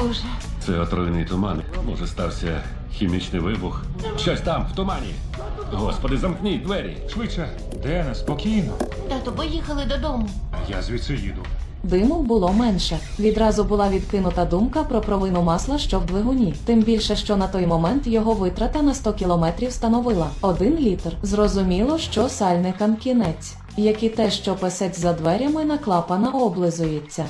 Боже, Це отруйний туман. Може, стався хімічний вибух. Щось там, в тумані. Господи, замкніть двері. Швидше, Дене, спокійно. тато, поїхали додому. Я звідси їду. Диму було менше. Відразу була відкинута думка про провину масла, що в двигуні. Тим більше, що на той момент його витрата на 100 кілометрів становила 1 літр. Зрозуміло, що сальникам кінець, як і те, що песець за дверями на клапана облизується.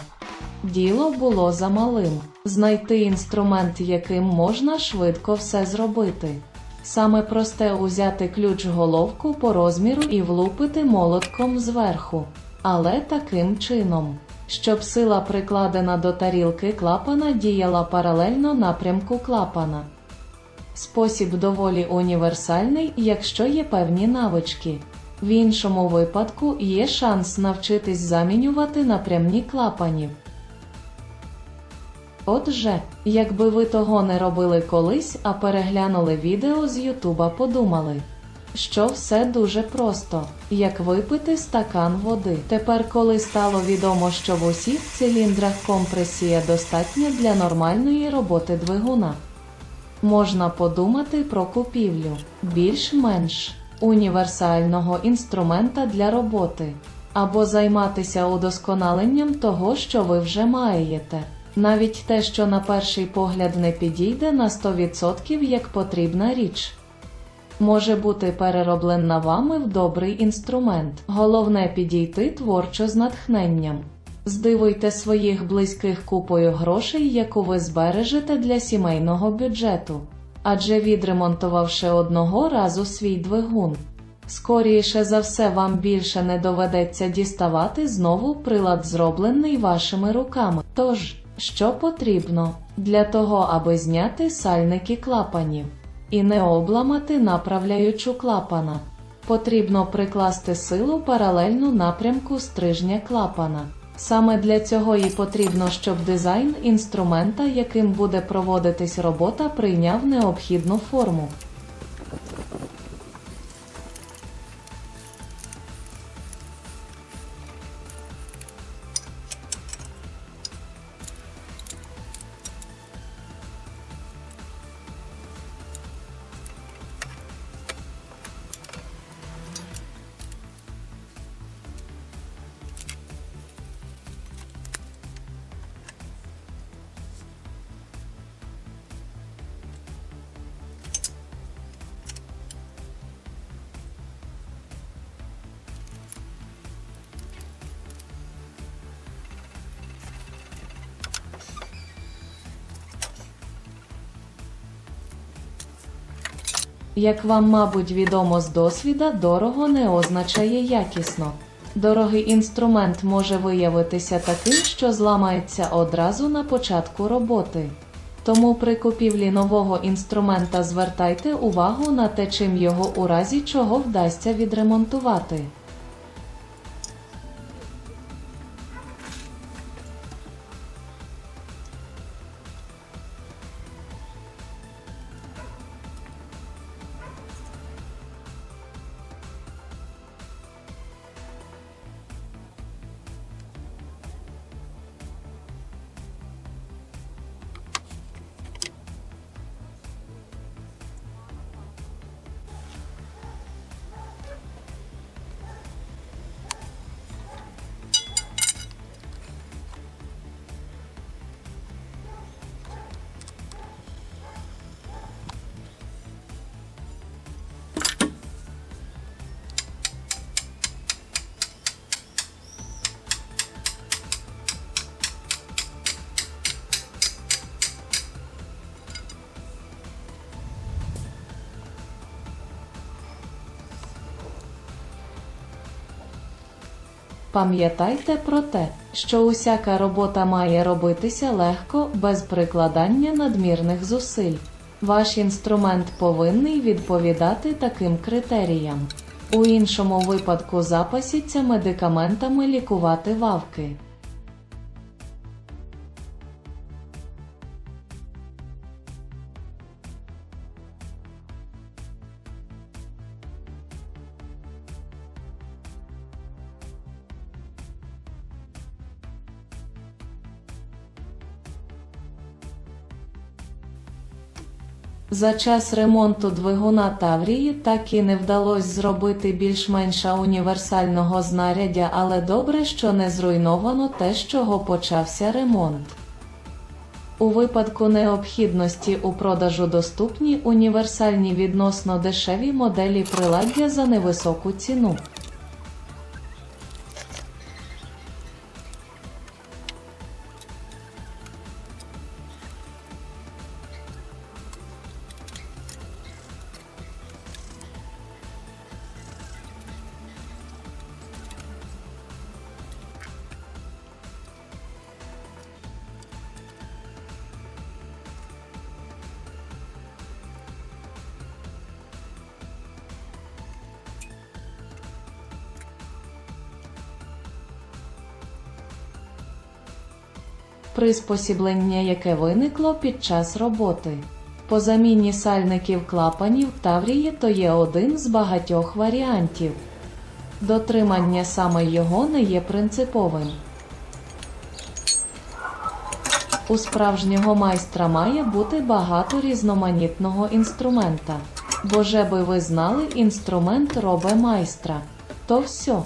Діло було замалим знайти інструмент, яким можна швидко все зробити. Саме просте узяти ключ головку по розміру і влупити молотком зверху, але таким чином, щоб сила прикладена до тарілки клапана діяла паралельно напрямку клапана. Спосіб доволі універсальний, якщо є певні навички. В іншому випадку є шанс навчитись замінювати напрямні клапанів. Отже, якби ви того не робили колись, а переглянули відео з Ютуба, подумали, що все дуже просто, як випити стакан води. Тепер, коли стало відомо, що в усіх циліндрах компресія достатня для нормальної роботи двигуна, можна подумати про купівлю більш-менш універсального інструмента для роботи, або займатися удосконаленням того, що ви вже маєте. Навіть те, що на перший погляд не підійде на 100% як потрібна річ, може бути перероблена вами в добрий інструмент. Головне підійти творчо з натхненням. Здивуйте своїх близьких купою грошей, яку ви збережете для сімейного бюджету. Адже відремонтувавши одного разу свій двигун, скоріше за все вам більше не доведеться діставати знову прилад, зроблений вашими руками. Тож, що потрібно для того, аби зняти сальники клапанів і не обламати направляючу клапана? Потрібно прикласти силу паралельну напрямку стрижня клапана. Саме для цього і потрібно, щоб дизайн інструмента, яким буде проводитись робота, прийняв необхідну форму. Як вам, мабуть, відомо з досвіда, дорого не означає якісно. Дорогий інструмент може виявитися таким, що зламається одразу на початку роботи. Тому при купівлі нового інструмента звертайте увагу на те, чим його у разі чого вдасться відремонтувати. Пам'ятайте про те, що усяка робота має робитися легко, без прикладання надмірних зусиль. Ваш інструмент повинний відповідати таким критеріям. У іншому випадку запасіться медикаментами лікувати вавки. За час ремонту двигуна Таврії так і не вдалося зробити більш-менша універсального знаряддя, але добре, що не зруйновано те, з чого почався ремонт. У випадку необхідності у продажу доступні універсальні відносно дешеві моделі приладдя за невисоку ціну. Приспосіблення, яке виникло під час роботи. По заміні сальників клапанів Таврії то є один з багатьох варіантів. Дотримання саме його не є принциповим. У справжнього майстра має бути багато різноманітного інструмента. Бо же би ви знали, інструмент робе майстра. То все.